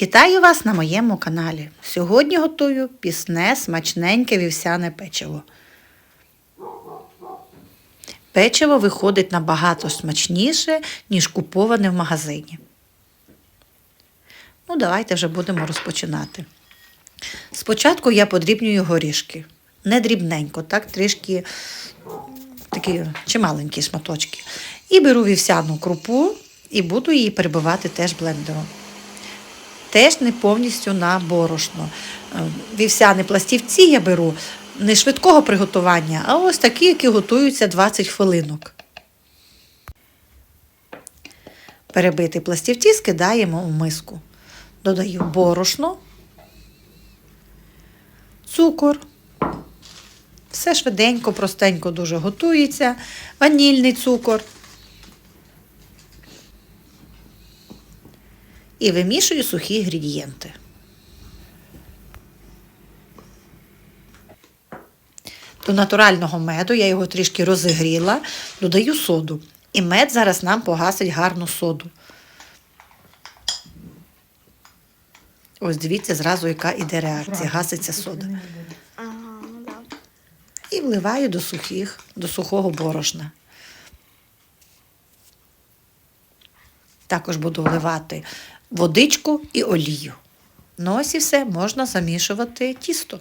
Вітаю вас на моєму каналі. Сьогодні готую пісне смачненьке вівсяне печиво. Печиво виходить набагато смачніше, ніж куповане в магазині. Ну, давайте вже будемо розпочинати. Спочатку я подрібнюю горішки. Не дрібненько, так, трішки такі чималенькі шматочки. І беру вівсяну крупу і буду її перебивати теж блендером. Теж не повністю на борошно. Е, Вівсяні пластівці я беру не швидкого приготування, а ось такі, які готуються 20 хвилинок. Перебиті пластівці скидаємо у миску. Додаю борошно, цукор. Все швиденько, простенько дуже готується, ванільний цукор. І вимішую сухі інгредієнти. До натурального меду я його трішки розігріла, додаю соду. І мед зараз нам погасить гарну соду. Ось дивіться зразу, яка іде реакція. Гаситься сода. Ну. І вливаю до сухих, до сухого борошна. Також буду вливати водичку і олію. Ну ось і все, можна замішувати тісто.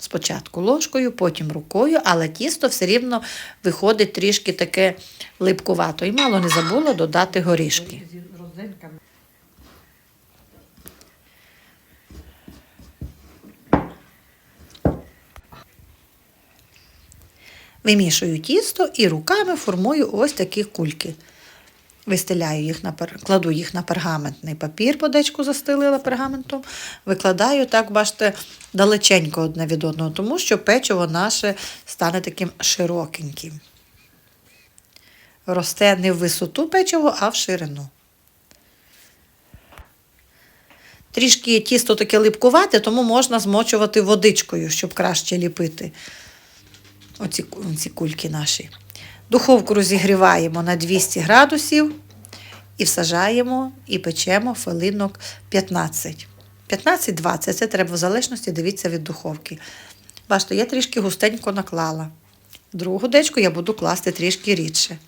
Спочатку ложкою, потім рукою, але тісто все рівно виходить трішки таке липкувато. І мало не забула додати горішки. Вимішую тісто і руками формую ось такі кульки. Вистеляю їх на кладу їх на пергаментний папір, подечку застелила пергаментом. Викладаю, так, бачите, далеченько одне від одного, тому що печиво наше стане таким широкеньким. Росте не в висоту печиво, а в ширину. Трішки тісто таке липкувате, тому можна змочувати водичкою, щоб краще ліпити оці, оці кульки наші. Духовку розігріваємо на 200 градусів і всажаємо і печемо хвилинок 15. 15-20, це треба в залежності, дивіться від духовки. Бачите, я трішки густенько наклала. Другу дечку я буду класти трішки рідше.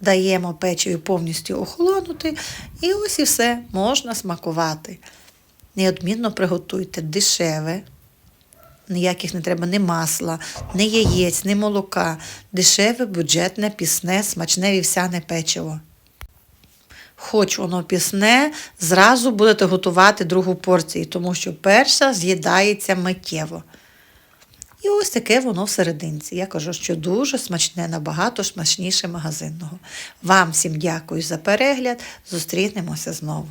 Даємо печиві повністю охолонути, і ось і все, можна смакувати. Неодмінно приготуйте дешеве, ніяких не треба ні масла, ні яєць, ні молока. Дешеве, бюджетне, пісне, смачне вівсяне печиво. Хоч воно пісне, зразу будете готувати другу порцію, тому що перша з'їдається миттєво. І ось таке воно всерединці. Я кажу, що дуже смачне, набагато смачніше магазинного. Вам всім дякую за перегляд. Зустрінемося знову.